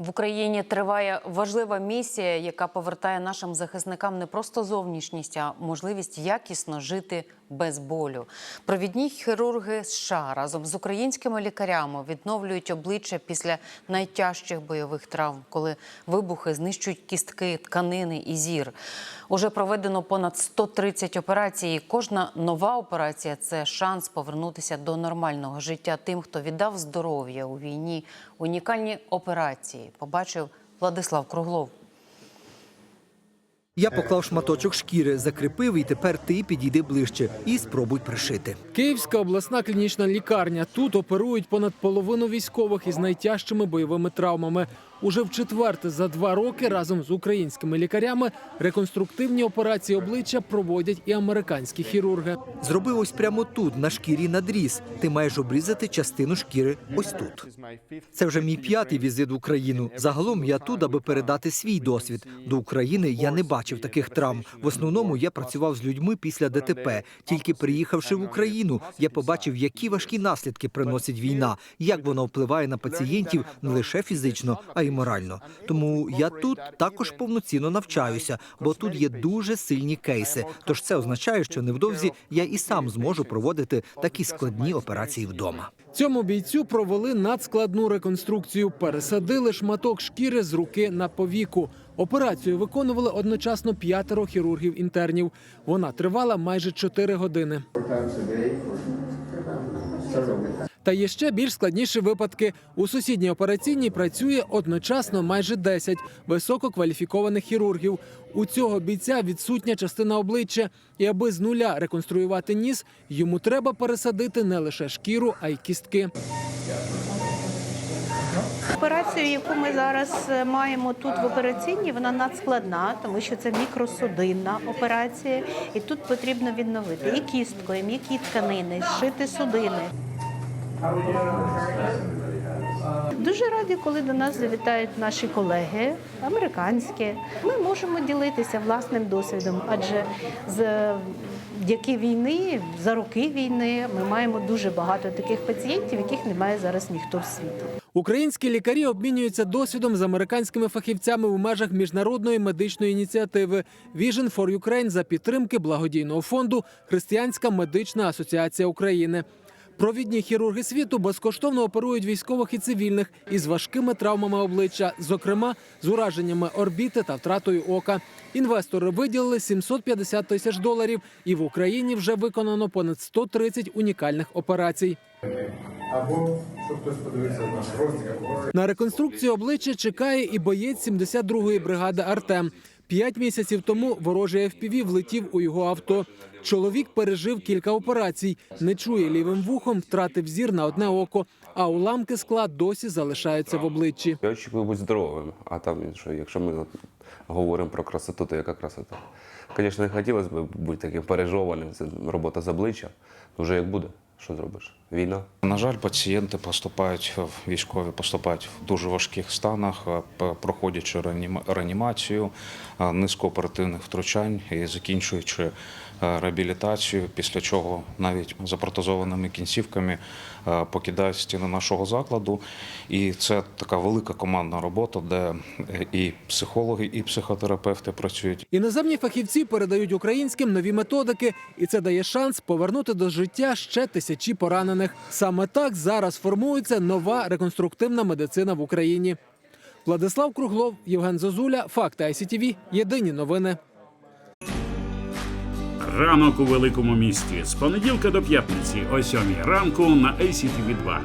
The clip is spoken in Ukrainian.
В Україні триває важлива місія, яка повертає нашим захисникам не просто зовнішність, а можливість якісно жити без болю. Провідні хірурги США разом з українськими лікарями відновлюють обличчя після найтяжчих бойових травм, коли вибухи знищують кістки, тканини і зір. Уже проведено понад 130 операцій. і Кожна нова операція це шанс повернутися до нормального життя тим, хто віддав здоров'я у війні. Унікальні операції побачив Владислав Круглов. Я поклав шматочок шкіри, закріпив, і тепер ти підійди ближче і спробуй пришити. Київська обласна клінічна лікарня. Тут оперують понад половину військових із найтяжчими бойовими травмами. Уже в четверте за два роки разом з українськими лікарями реконструктивні операції обличчя проводять і американські хірурги. Зроби ось прямо тут, на шкірі надріз. Ти маєш обрізати частину шкіри ось тут. Це вже мій п'ятий візит в Україну. Загалом я тут, аби передати свій досвід. До України я не бачив таких травм. В основному я працював з людьми після ДТП. Тільки приїхавши в Україну, я побачив, які важкі наслідки приносить війна, як вона впливає на пацієнтів не лише фізично, а й морально. Тому я тут також повноцінно навчаюся, бо тут є дуже сильні кейси. Тож це означає, що невдовзі я і сам зможу проводити такі складні операції вдома. Цьому бійцю провели надскладну реконструкцію. Пересадили шматок шкіри з руки на повіку. Операцію виконували одночасно п'ятеро хірургів-інтернів. Вона тривала майже чотири години. Та є ще більш складніші випадки. У сусідній операційній працює одночасно майже 10 висококваліфікованих хірургів. У цього бійця відсутня частина обличчя, і аби з нуля реконструювати ніс, йому треба пересадити не лише шкіру, а й кістки. Операцію, яку ми зараз е, маємо тут в операційній, вона надскладна, тому що це мікросудинна операція, і тут потрібно відновити і кістку, і м'які тканини, зшити судини. Дуже раді, коли до нас завітають наші колеги, американські. Ми можемо ділитися власним досвідом, адже з які війни, за роки війни, ми маємо дуже багато таких пацієнтів, яких немає зараз ніхто в світі. Українські лікарі обмінюються досвідом з американськими фахівцями у межах міжнародної медичної ініціативи Vision for Ukraine за підтримки благодійного фонду Християнська медична асоціація України. Провідні хірурги світу безкоштовно оперують військових і цивільних із важкими травмами обличчя, зокрема з ураженнями орбіти та втратою ока. Інвестори виділили 750 тисяч доларів, і в Україні вже виконано понад 130 унікальних операцій. або щоб хтось подивився наш розділ. На реконструкцію обличчя чекає і боєць 72-ї бригади Артем. П'ять місяців тому ворожий FPV влетів у його авто. Чоловік пережив кілька операцій, не чує лівим вухом, втратив зір на одне око, а уламки скла досі залишаються в обличчі. Я очікую бути здоровим. А там, що, якщо ми говоримо про красоту, то яка красота? Звісно, не хотілося б бути таким пережованим. Це робота з обличчя. Вже як буде, що зробиш? Війна. На жаль, пацієнти поступають в військові поступають в дуже важких станах, е, проходячи реаніма- реанімацію, е, низку оперативних втручань і закінчуючи е, реабілітацію, після чого навіть запротезованими кінцівками покидають стіни нашого закладу. І це така велика командна робота, де і психологи, і психотерапевти працюють. Іноземні фахівці передають українським нові методики, і це дає шанс повернути до життя ще тисячі поранених. Саме так зараз формується нова реконструктивна медицина в Україні. Владислав Круглов, Євген Зозуля, Факти ICTV. Єдині новини. Ранок у великому місті з понеділка до п'ятниці о 7 ранку на ACTV 2